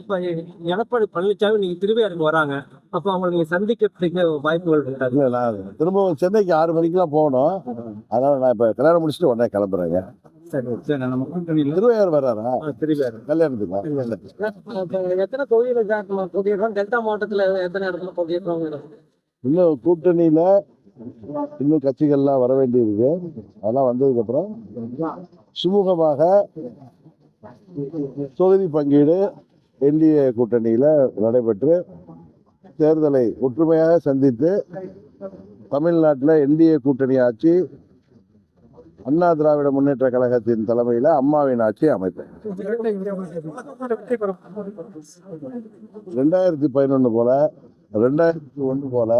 இப்ப எடப்பாடி பழனிசாமி நீங்க வராங்க. அப்ப அவங்களை நீங்க சந்திக்கிறதுக்கு வாய்ப்புகள் இல்லை திரும்பவும் சென்னைக்கு ஆறு மணிக்கெல்லாம் போகணும். அதனால நான் இப்போ கல்யாணம் முடிச்சுட்டு உடனே கிளம்புறேங்க. திருவையார் வர்றாரா திருவையாறு கல்யாணத்துக்கு? எத்தனை தொகுதியில ஜாக்கணும் போட்டியிருக்கோம் டெல்டா மாவட்டத்துல எத்தனை இடத்துல இன்னும் கூட்டணியில இன்னும் கட்சிகள்லாம் வர வேண்டியிருக்கு அதெல்லாம் வந்ததுக்கு அப்புறம் சுமூகமாக தொகுதி பங்கீடு என்டிஏ கூட்டணியில் நடைபெற்று தேர்தலை ஒற்றுமையாக சந்தித்து தமிழ்நாட்டில் என்டிஏ கூட்டணி ஆட்சி அண்ணா திராவிட முன்னேற்ற கழகத்தின் தலைமையில் அம்மாவின் ஆட்சி அமைப்பேன் ரெண்டாயிரத்தி பதினொன்று போல ரெண்டாயிரத்தி ஒன்று போல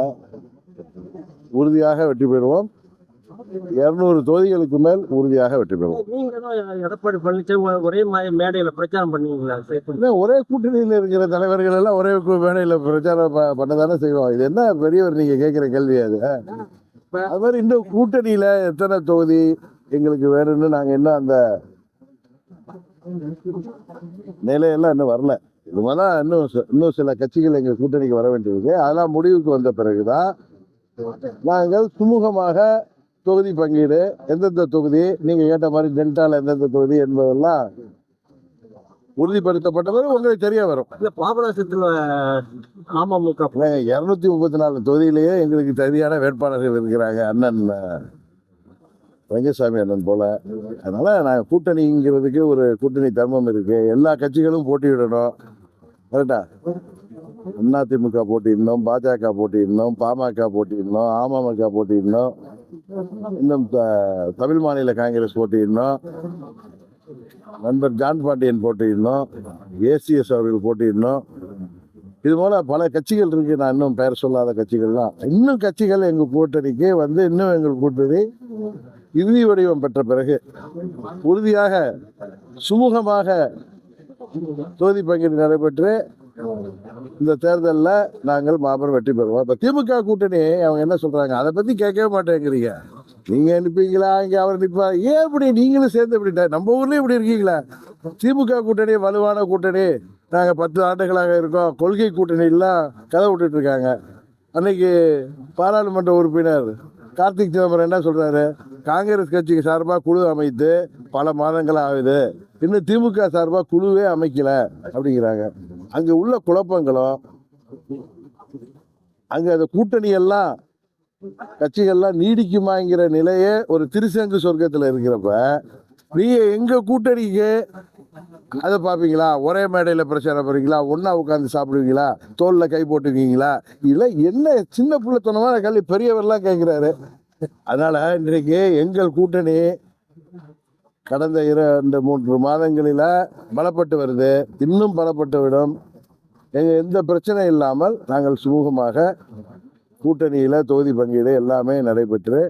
உறுதியாக வெற்றி பெறுவோம். இருநூறு தொகுதிகளுக்கு மேல் உறுதியாக வெற்றி தான் எடப்பாடி பழனிசாமி ஒரே மேடையில பிரச்சாரம் பண்ணுவீங்களா? ஒரே கூட்டணியில் இருக்கிற தலைவர்கள் எல்லாம் ஒரே மேடையில் பிரச்சாரம் பண்ணதானே செய்வோம் இது என்ன பெரியவர் நீங்க கேட்குற கேள்வி அது? அது மாதிரி இன்னும் கூட்டணியில எத்தனை தொகுதி எங்களுக்கு வேணும்னு நாங்க இன்னும் அந்த நிலையெல்லாம் இன்னும் வரல. இது மாதிரிலாம் இன்னும் இன்னும் சில கட்சிகள் எங்க கூட்டணிக்கு வர வேண்டியிருக்கு. அதெல்லாம் முடிவுக்கு வந்த பிறகுதான் நாங்கள் சுமூகமாக தொகுதி பங்கீடு எந்தெந்த தொகுதி? நீங்க கேட்ட மாதிரி டெல்டால எந்தெந்த தொகுதி என்பதெல்லாம் உறுதிப்படுத்தப்பட்ட பிறகு உங்களுக்கு தெரிய வரும். இல்ல பாபநாசத்துல அமமுக. இருநூத்தி முப்பத்தி நாலு தொகுதியிலேயே எங்களுக்கு தகுதியான வேட்பாளர்கள் இருக்கிறாங்க அண்ணன் ரங்கசாமி அண்ணன் போல. அதனால நாங்கள் கூட்டணிங்கிறதுக்கு ஒரு கூட்டணி தர்மம் இருக்கு. எல்லா கட்சிகளும் போட்டியிடணும். கரெக்டா? அதிமுக போட்டியிடணும் பாஜக போட்டியிடணும் பாமக போட்டியிடணும் அமமுக போட்டியிடணும். இன்னும் த- தமிழ் மாநில காங்கிரஸ் போட்டியிருந்தோம் நண்பர் ஜான் பாண்டியன் போட்டியிருந்தோம் ஏசிஎஸ் அவர்கள் போட்டியிருந்தோம் இது போல பல கட்சிகள் இருக்கு. நான் இன்னும் பெயர் சொல்லாத கட்சிகள்லாம் இன்னும் கட்சிகள் எங்க கூட்டணிக்கு வந்து இன்னும் எங்கள் கூட்டணி இறுதி வடிவம் பெற்ற பிறகு உறுதியாக சுமூகமாக தொகுதி பங்கீடு நடைபெற்று இந்த தேர்தலில் நாங்கள் மாபெரும் வெற்றி பெறுவோம். இப்போ திமுக கூட்டணி அவங்க என்ன சொல்கிறாங்க அதை பற்றி கேட்கவே மாட்டேங்கிறீங்க. நீங்கள் நிற்பீங்களா இங்கே அவர் நிற்பார் ஏன் இப்படி? நீங்களும் சேர்ந்து இப்படி நம்ம ஊர்லேயும் இப்படி இருக்கீங்களா? திமுக கூட்டணி வலுவான கூட்டணி. நாங்கள் பத்து ஆண்டுகளாக இருக்கோம். கொள்கை கூட்டணி கதை விட்டுட்டு இருக்காங்க. அன்னைக்கு பாராளுமன்ற உறுப்பினர் கார்த்திக் சிதம்பரம் என்ன சொல்கிறாரு காங்கிரஸ் கட்சிக்கு சார்பாக குழு அமைத்து பல மாதங்கள் ஆகுது. இன்னும் திமுக சார்பாக குழுவே அமைக்கலை அப்படிங்கிறாங்க. அங்கே உள்ள குழப்பங்களும் அங்கே அந்த கூட்டணி எல்லாம் கட்சிகள்லாம் நீடிக்குமாங்கிற நிலையே ஒரு திருசங்கு சொர்க்கத்தில் இருக்கிறப்ப நீங்கள் எங்கள் கூட்டணிக்கு அதை பார்ப்பீங்களா? ஒரே மேடையில் பிரச்சாரம் பண்ணுறீங்களா ஒன்றா உட்காந்து சாப்பிடுவீங்களா? தோலில் கை போட்டுக்குவீங்களா? இல்லை என்ன சின்ன பிள்ளைத்தனமான கல்வி பெரியவர்லாம் கேட்குறாரு. அதனால் இன்றைக்கு எங்கள் கூட்டணி கடந்த இரண்டு மூன்று மாதங்களில் பலப்பட்டு வருது. இன்னும் பலப்பட்டு விடும். எந்த பிரச்சனை இல்லாமல் நாங்கள் சுமூகமாக கூட்டணியில் தொகுதி பங்கீடு எல்லாமே நடைபெற்று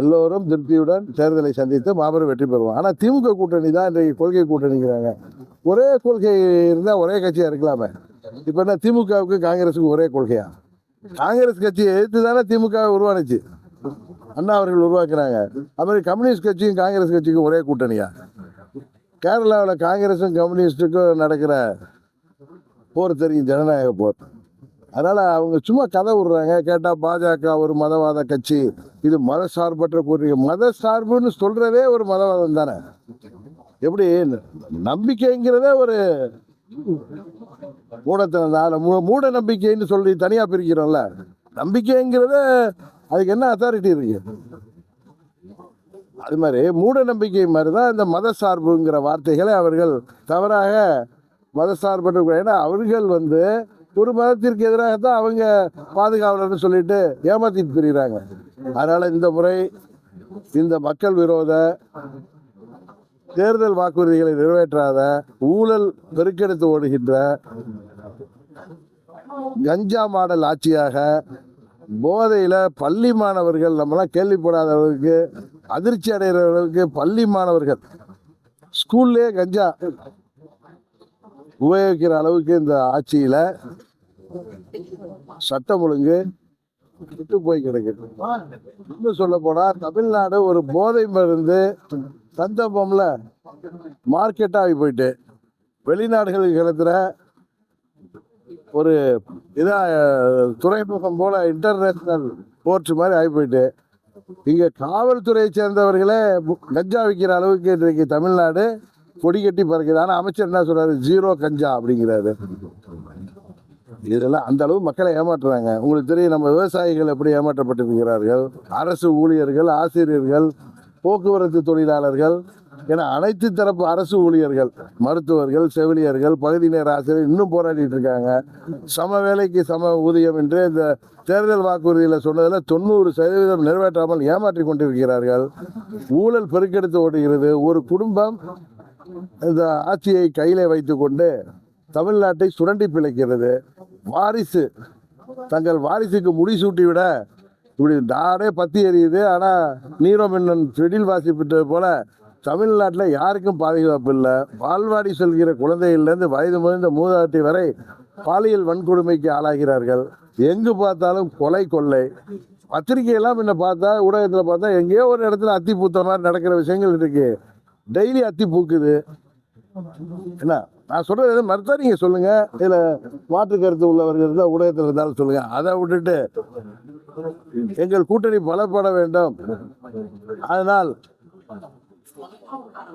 எல்லோரும் திருப்தியுடன் தேர்தலை சந்தித்து மாபெரும் வெற்றி பெறுவோம். ஆனால் திமுக கூட்டணி தான் இன்றைக்கு கொள்கை கூட்டணிங்கிறாங்க. ஒரே கொள்கை இருந்தால் ஒரே கட்சியாக இருக்கலாமே. இப்போ என்ன திமுகவுக்கு காங்கிரஸுக்கு ஒரே கொள்கையா? காங்கிரஸ் கட்சியை எதிர்த்து தானே திமுக உருவானுச்சு. அண்ணா அவர்கள் உருவாக்குனாங்க அதுமாதிரி கம்யூனிஸ்ட் கட்சியும் காங்கிரஸ் கட்சிக்கும் ஒரே கூட்டணியா? கேரளாவில் காங்கிரஸும் கம்யூனிஸ்ட்டுக்கும் நடக்கிற போர் தெரியும் ஜனநாயக போர். அதனால் அவங்க சும்மா கதை விடுறாங்க கேட்டால் பாஜக ஒரு மதவாத கட்சி இது மத சார்பற்ற கூட்டணி. மத சார்புன்னு சொல்கிறதே ஒரு மதவாதம் தானே. எப்படி நம்பிக்கைங்கிறதே ஒரு மூடத்தனம் தான் மூ- மூட நம்பிக்கைன்னு சொல்லி தனியாக பிரிக்கிறோம்ல. நம்பிக்கைங்கிறத அதுக்கு என்ன அத்தாரிட்டி இருக்கு? அது மாதிரி மூட நம்பிக்கை மாதிரி தான் இந்த மத சார்புங்கிற வார்த்தைகளை அவர்கள் தவறாக மத சார்பற்ற ஏன்னா அவர்கள் வந்து ஒரு மதத்திற்கு எதிராக தான் அவங்க பாதுகாவலர்னு சொல்லிட்டு ஏமாத்திட்டு திரியிறாங்க. அதனால் இந்த முறை இந்த மக்கள் விரோத தேர்தல் வாக்குறுதிகளை நிறைவேற்றாத ஊழல் பெருக்கெடுத்து ஓடுகின்ற கஞ்சா மாடல் ஆட்சியாக போதையில் பள்ளி மாணவர்கள் நம்மளாம் கேள்விப்படாத அளவுக்கு அதிர்ச்சி அடைகிற அளவுக்கு பள்ளி மாணவர்கள் ஸ்கூல்லே கஞ்சா உபயோகிக்கிற அளவுக்கு இந்த ஆட்சியில் சட்டம் ஒழுங்கு விட்டு போய் கிடக்குது. இன்னும் சொல்ல போனால் தமிழ்நாடு ஒரு போதை மருந்து சந்தர்ப்பம்ல மார்க்கெட்டாக போயிட்டு வெளிநாடுகளுக்கு கிளத்துற ஒரு இதாக துறைமுகம் போல இன்டர்நேஷ்னல் போர்ட் மாதிரி ஆகி போயிட்டு இங்கே காவல்துறையை சேர்ந்தவர்களே கஞ்சா விற்கிற அளவுக்கு இன்றைக்கு தமிழ்நாடு கொடி கட்டி பறக்குது. ஆனால் அமைச்சர் என்ன சொல்கிறாரு ஜீரோ கஞ்சா அப்படிங்கிறாரு. இதெல்லாம் அந்த அளவு மக்களை ஏமாற்றுறாங்க உங்களுக்கு தெரியும் நம்ம விவசாயிகள் எப்படி ஏமாற்றப்பட்டிருக்கிறார்கள்? அரசு ஊழியர்கள் ஆசிரியர்கள் போக்குவரத்து தொழிலாளர்கள் என அனைத்து தரப்பு அரசு ஊழியர்கள் மருத்துவர்கள் செவிலியர்கள் பகுதி நேர ஆசிரியர் இன்னும் போராடிட்டு இருக்காங்க. சம வேலைக்கு சம ஊதியம் என்று இந்த தேர்தல் வாக்குறுதியில் சொன்னதில் தொண்ணூறு சதவீதம் நிறைவேற்றாமல் ஏமாற்றி கொண்டிருக்கிறார்கள். ஊழல் பெருக்கெடுத்து ஓடுகிறது. ஒரு குடும்பம் இந்த ஆட்சியை கையிலே வைத்துக்கொண்டு தமிழ்நாட்டை சுரண்டி பிழைக்கிறது. வாரிசு தங்கள் வாரிசுக்கு முடிசூட்டி விட இப்படி நாடே பத்தி எரியுது. ஆனால் நீரோ மின்னன் செடில் வாசிப்பிட்டது போல தமிழ்நாட்டில் யாருக்கும் பாதுகாப்பு இல்லை. பால்வாடி செல்கிற குழந்தைகள்லேருந்து வயது முதிர்ந்த மூதாட்டி வரை பாலியல் வன்கொடுமைக்கு ஆளாகிறார்கள். எங்கு பார்த்தாலும் கொலை கொள்ளை. பத்திரிகையெல்லாம் என்ன பார்த்தா ஊடகத்தில் பார்த்தா எங்கேயோ ஒரு இடத்துல அத்தி பூத்த மாதிரி நடக்கிற விஷயங்கள் இருக்கு. டெய்லி அத்தி பூக்குது. என்ன? நான் சொல்றது எதுவும் மறுத்தா நீங்க சொல்லுங்க. இதுல மாற்று கருத்து உள்ளவர்கள் இருந்தால் ஊடகத்தில் இருந்தாலும் சொல்லுங்க. அதை விட்டுட்டு எங்கள் கூட்டணி பலப்பட வேண்டும். அதனால்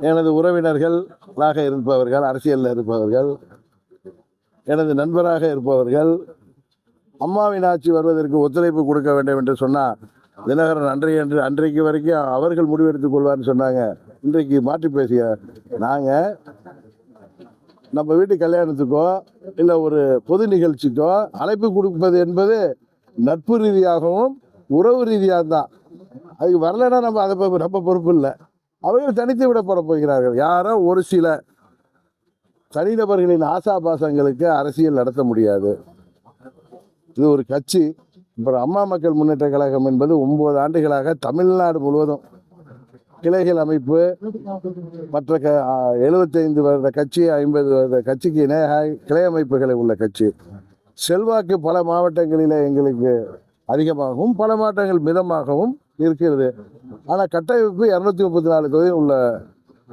எனது உறவினர்களாக இருப்பவர்கள் அரசியலில் இருப்பவர்கள் எனது நண்பராக இருப்பவர்கள் அம்மாவின் ஆட்சி வருவதற்கு ஒத்துழைப்பு கொடுக்க வேண்டும் என்று சொன்னார். தினகரன் அன்றைய என்று அன்றைக்கு வரைக்கும் அவர்கள் முடிவெடுத்துக் கொள்வார்னு சொன்னாங்க. இன்றைக்கு மாற்றி பேசிய நாங்கள் நம்ம வீட்டு கல்யாணத்துக்கோ இல்லை ஒரு பொது நிகழ்ச்சிக்கோ அழைப்பு கொடுப்பது என்பது நட்பு ரீதியாகவும் உறவு ரீதியாக தான் அதுக்கு வரலைன்னா நம்ம அதை ப- நம்ம பொறுப்பு இல்லை. அவர்கள் தனித்து விடப்பட போகிறார்கள் யாரோ ஒரு சில தனிநபர்களின் ஆசாபாசங்களுக்கு அரசியல் நடத்த முடியாது. இது ஒரு கட்சி. அப்புறம் அம்மா மக்கள் முன்னேற்ற கழகம் என்பது ஒன்பது ஆண்டுகளாக தமிழ்நாடு முழுவதும் கிளைகள் அமைப்பு மற்ற க எழுபத்தைந்து வருட கட்சி ஐம்பது வருட கட்சிக்கு இணையாக கிளை அமைப்புகளை உள்ள கட்சி. செல்வாக்கு பல மாவட்டங்களில் எங்களுக்கு அதிகமாகவும் பல மாவட்டங்கள் மிதமாகவும் இருக்கிறது. ஆனால் கட்டமைப்பு இரநூத்தி முப்பத்தி நாலு தொகுதியும் உள்ள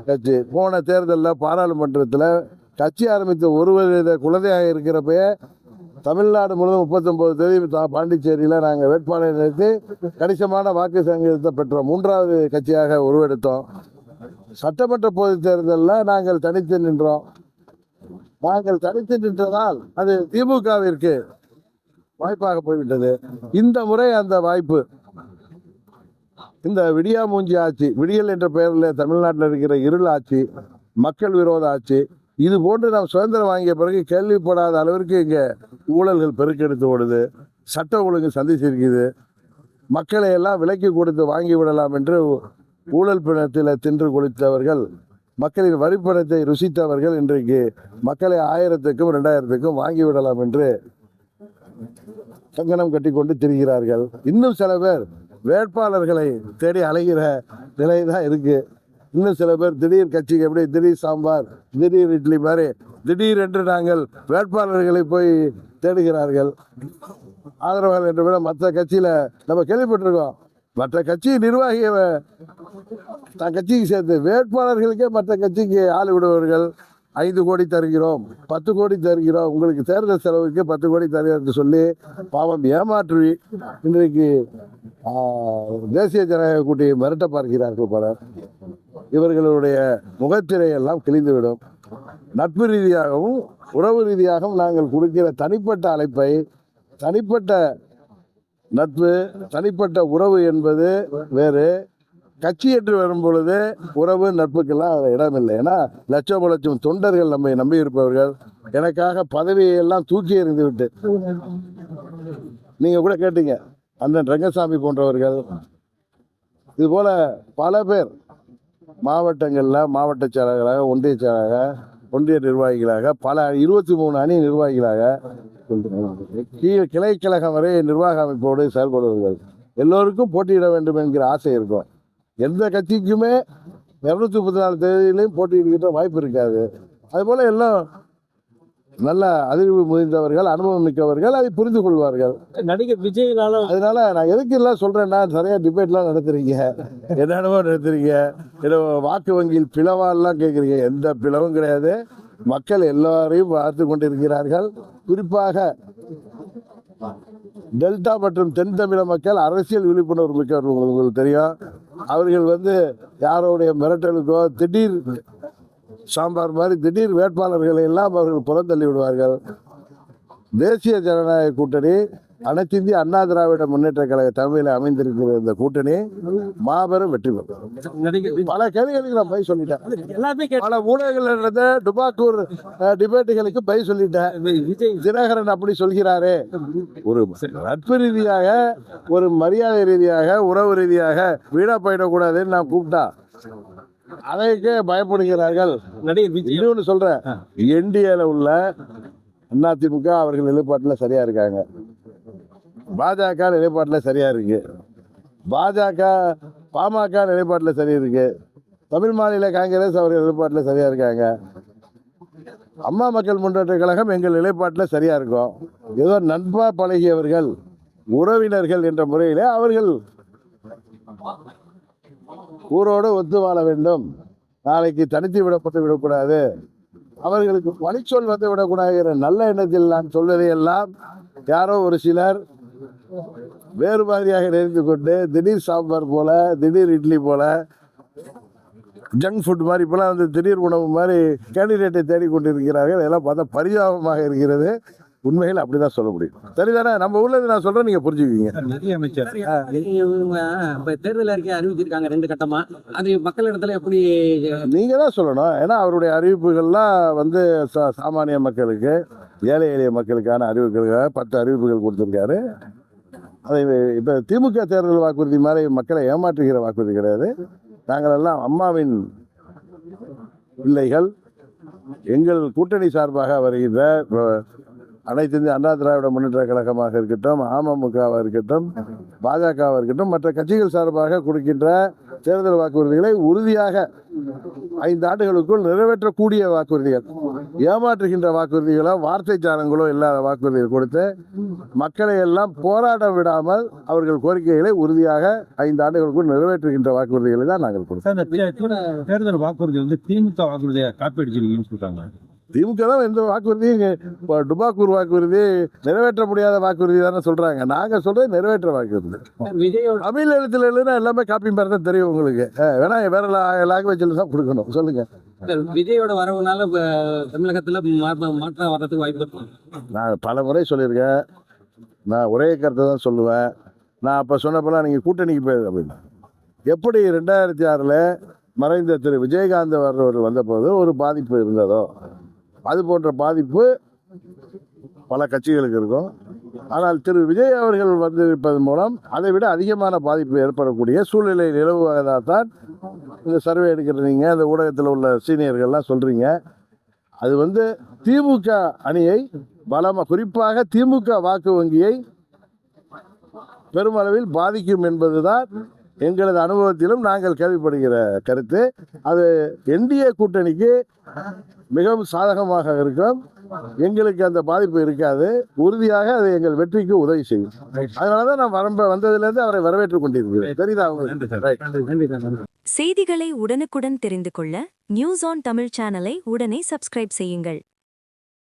கட்சி. போன தேர்தலில் பாராளுமன்றத்தில் கட்சி ஆரம்பித்த ஒரு வருட குழந்தையாக இருக்கிறப்பயே தமிழ்நாடு முழுவதும் முப்பத்தொம்போது தொகுதி பாண்டிச்சேரியில் நாங்கள் வேட்பாளர் நிறுத்தி கணிசமான வாக்கு சங்கீதத்தை பெற்றோம். மூன்றாவது கட்சியாக உருவெடுத்தோம். சட்டமன்ற பொது தேர்தலில் நாங்கள் தனித்து நின்றோம். நாங்கள் தனித்து நின்றதால் அது திமுகவிற்கு வாய்ப்பாக போய்விட்டது. இந்த முறை அந்த வாய்ப்பு இந்த விடியா மூஞ்சி ஆட்சி விடியல் என்ற பெயரில் தமிழ்நாட்டில் இருக்கிற இருள் ஆட்சி மக்கள் விரோத ஆட்சி இது போன்று நாம் சுதந்திரம் வாங்கிய பிறகு கேள்விப்படாத அளவிற்கு இங்கே ஊழல்கள் பெருக்கெடுத்து ஓடுது சட்ட ஒழுங்கு சந்திச்சிருக்குது. மக்களை எல்லாம் விலைக்கு கொடுத்து வாங்கி விடலாம் என்று ஊழல் பிணத்தில் தின்று கொடுத்தவர்கள் மக்களின் வரிப்பணத்தை ருசித்தவர்கள் இன்றைக்கு மக்களை ஆயிரத்துக்கும் ரெண்டாயிரத்துக்கும் வாங்கி விடலாம் என்று கங்கணம் கட்டி கொண்டு திரிகிறார்கள். இன்னும் சில பேர் வேட்பாளர்களை தேடி அலைகிற நிலை தான் இருக்கு. இன்னும் சில பேர் திடீர் கட்சிக்கு எப்படி திடீர் சாம்பார் திடீர் இட்லி மாதிரி திடீர் என்று நாங்கள் வேட்பாளர்களை போய் தேடுகிறார்கள். ஆதரவாளர் என்று விட மற்ற கட்சியில் நம்ம கேள்விப்பட்டிருக்கோம். மற்ற கட்சி நிர்வாகிய தன் கட்சிக்கு சேர்த்து வேட்பாளர்களுக்கே மற்ற கட்சிக்கு ஆள் விடுவர்கள் ஐந்து கோடி தருகிறோம் பத்து கோடி தருகிறோம். உங்களுக்கு தேர்தல் செலவுக்கு பத்து கோடி தருகிறோம் சொல்லி பாவம் ஏமாற்றி இன்றைக்கு தேசிய ஜனநாயக கூட்டியை மிரட்ட பார்க்கிறார்கள் பலர். இவர்களுடைய முகத்திரையெல்லாம் கிழிந்துவிடும். நட்பு ரீதியாகவும் உறவு ரீதியாகவும் நாங்கள் கொடுக்கிற தனிப்பட்ட அழைப்பை தனிப்பட்ட நட்பு தனிப்பட்ட உறவு என்பது வேறு. கட்சி ஏற்று வரும் பொழுது உறவு நட்புக்கெல்லாம் இடம் இடமில்லை ஏன்னா லட்சம் லட்சம் தொண்டர்கள் நம்மை நம்பி இருப்பவர்கள் எனக்காக பதவியை எல்லாம் தூக்கி எறிந்து விட்டு. நீங்கள் கூட கேட்டீங்க அண்ணன் ரங்கசாமி போன்றவர்கள். இது போல் பல பேர் மாவட்டங்களில் மாவட்ட செயலாளராக ஒன்றிய செயலாளராக ஒன்றிய நிர்வாகிகளாக பல இருபத்தி மூணு அணி நிர்வாகிகளாக கீழ் கிளைக்கழகம் வரை நிர்வாக அமைப்போடு செயல்படுவார்கள். எல்லோருக்கும் போட்டியிட வேண்டும் என்கிற ஆசை இருக்கும். எந்த கட்சிக்குமே இரநூத்தி முப்பத்தி நாலு தேதியிலையும் போட்டியிடுகின்ற வாய்ப்பு இருக்காது. அதுபோல் எல்லாம் நல்ல அறிவு முதிர்ந்தவர்கள் அனுபவம் மிக்கவர்கள் அதை புரிந்து கொள்வார்கள். நடிகர் விஜய்னால அதனால நான் எதுக்கு எல்லாம் சொல்றேன்னா நிறைய டிபேட்லாம் நடத்துறீங்க. என்னென்னமோ நடத்துறீங்க. ஏதோ வாக்கு வங்கியில் பிளவாலாம் கேட்குறீங்க. எந்த பிளவும் கிடையாது. மக்கள் எல்லாரையும் பார்த்து கொண்டிருக்கிறார்கள். குறிப்பாக டெல்டா மற்றும் தென் தமிழக மக்கள் அரசியல் விழிப்புணர்வு மிக்கவர்கள் உங்களுக்கு தெரியும். அவர்கள் வந்து யாருடைய மிரட்டலுக்கோ திடீர் சாம்பார் மாதிரி திடீர் வேட்பாளர்களை எல்லாம் அவர்கள் புறந்தள்ளி விடுவார்கள். தேசிய ஜனநாயக கூட்டணி அனைத்து இந்திய அண்ணா திராவிட முன்னேற்ற கழக தலைமையில் அமைந்திருக்கிற இந்த கூட்டணி மாபெரும் வெற்றி பெறும். பல கேள்விகளுக்கு நான் பை சொல்லிட்டேன். பல ஊடகங்கள் நடந்த டுபாக்கூர் டிபேட்டுகளுக்கு பை சொல்லிட்டேன். தினகரன் அப்படி சொல்கிறாரே. ஒரு நட்பு ரீதியாக ஒரு மரியாதை ரீதியாக உறவு ரீதியாக வீணா போயிடக்கூடாதுன்னு நான் கூப்பிட்டா அதைக்கே பயப்படுகிறார்கள். இன்னொன்று சொல்றேன். என்டிஏல உள்ள அதிமுக அவர்கள் நிலைப்பாட்டில் சரியா இருக்காங்க. பாஜக நிலைப்பாட்டில் சரியாக இருக்கு. பாஜக பாமக நிலைப்பாட்டில் சரி இருக்கு. தமிழ் மாநில காங்கிரஸ் அவர்கள் நிலைப்பாட்டில் சரியாக இருக்காங்க. அம்மா மக்கள் முன்னேற்ற கழகம் எங்கள் நிலைப்பாட்டில் சரியாக இருக்கும். ஏதோ நண்பா பழகியவர்கள் உறவினர்கள் என்ற முறையிலே அவர்கள் ஊரோடு ஒத்து வாழ வேண்டும். நாளைக்கு தனித்து விடப்பட்டு விடக்கூடாது. அவர்களுக்கு வழிச்சொல் வந்து விடக்கூடாது நல்ல எண்ணத்தில் நான் சொல்வதையெல்லாம் யாரோ ஒரு சிலர் வேறு மாதிரியாக நினைத்து கொண்டு திடீர் சாம்பார் போல திடீர் இட்லி போல ஜங்க் ஃபுட் மாதிரி இப்போலாம் வந்து திடீர் உணவு மாதிரி கேண்டிடேட்டை தேடிக்கொண்டிருக்கிறார்கள். இதெல்லாம் பார்த்தா பரிதாபமாக இருக்கிறது. உண்மையில் அப்படிதான் சொல்ல முடியும். சரிதானே? நம்ம ஊர்ல நான் சொல்றேன் நீங்க புரிஞ்சுக்குவீங்க. நிதி அமைச்சர். இவங்க தேர்தல் அறிக்கை அறிவிச்சிருக்காங்க ரெண்டு கட்டமா. அது மக்களிடத்துல எப்படி நீங்க தான் சொல்லணும். ஏன்னா அவருடைய அறிவிப்புகள்லாம் வந்து சா- சாமானிய மக்களுக்கு ஏழை எளிய மக்களுக்கான அறிவிப்புகளுக்காக பத்து அறிவிப்புகள் கொடுத்துருக்காரு. அதை இப்போ திமுக தேர்தல் வாக்குறுதி மாதிரி மக்களை ஏமாற்றுகிற வாக்குறுதி கிடையாது. நாங்கள் எல்லாம் அம்மாவின் பிள்ளைகள். எங்கள் கூட்டணி சார்பாக வருகின்ற அனைத்து இந்திய அண்ணா திராவிட முன்னேற்ற கழகமாக இருக்கட்டும் அமமுகவாக இருக்கட்டும் பாஜகவாக இருக்கட்டும் மற்ற கட்சிகள் சார்பாக கொடுக்கின்ற தேர்தல் வாக்குறுதிகளை உறுதியாக ஐந்து ஆண்டுகளுக்குள் நிறைவேற்றக்கூடிய வாக்குறுதிகள். ஏமாற்றுகின்ற வாக்குறுதிகளோ வார்த்தை சாரங்களோ இல்லாத வாக்குறுதிகள் கொடுத்து மக்களை எல்லாம் போராட விடாமல் அவர்கள் கோரிக்கைகளை உறுதியாக ஐந்து ஆண்டுகளுக்குள் நிறைவேற்றுகின்ற வாக்குறுதிகளை தான் நாங்கள் கொடுத்தோம் தேர்தல் வாக்குறுதி வந்து திமுக வாக்குறுதியை காப்பி அடிச்சிருக்கீங்கன்னு சொல்றாங்க. திமுக தான் எந்த வாக்குறுதியும் இப்போ டுபாக்கூர் வாக்குறுதி நிறைவேற்ற முடியாத வாக்குறுதி தானே சொல்றாங்க. நாங்க சொல்றது நிறைவேற்ற வாக்குறுதி. தமிழ் எழுத்துல எழுதுனா எல்லாமே காப்பி மாதிரி தான் தெரியும் உங்களுக்கு. வேணா வேற லாங்குவேஜில் தான் கொடுக்கணும். சொல்லுங்க. விஜயோட வரவுனால தமிழகத்துல மாற்றம் வர்றதுக்கு வாய்ப்பு நான் பல முறை சொல்லியிருக்கேன். நான் ஒரே கருத்தை தான் சொல்லுவேன். நான் அப்போ சொன்னப்பெல்லாம் நீங்கள் கூட்டணிக்கு போயிரு அப்படின்னு எப்படி ரெண்டாயிரத்தி ஆறில் மறைந்த திரு விஜயகாந்த் அவர்கள் வந்தபோது ஒரு பாதிப்பு இருந்ததோ அது போன்ற பாதிப்பு பல கட்சிகளுக்கு இருக்கும். ஆனால் திரு விஜய் அவர்கள் வந்திருப்பதன் மூலம் அதை விட அதிகமான பாதிப்பு ஏற்படக்கூடிய சூழ்நிலை நிலவுவதாக தான் இந்த சர்வே எடுக்கிற நீங்கள் அந்த ஊடகத்தில் உள்ள சீனியர்கள்லாம் சொல்கிறீங்க அது வந்து திமுக அணியை பலமாக குறிப்பாக திமுக வாக்கு வங்கியை பெருமளவில் பாதிக்கும் என்பதுதான் எங்களது அனுபவத்திலும் நாங்கள் கேள்விப்படுகிற கருத்து. அது என்டிஏ கூட்டணிக்கு மிகவும் சாதகமாக இருக்கும். எங்களுக்கு அந்த பாதிப்பு இருக்காது. உறுதியாக அது எங்கள் வெற்றிக்கு உதவி செய்யும். அதனால தான் நான் வரம்ப வந்ததுலேருந்து அவரை வரவேற்றுக் கொண்டிருக்கிறேன். தெரியுதா உங்களுக்கு? செய்திகளை உடனுக்குடன் தெரிந்து கொள்ள நியூஸ் ஆன் தமிழ் சேனலை உடனே சப்ஸ்கிரைப் செய்யுங்கள்.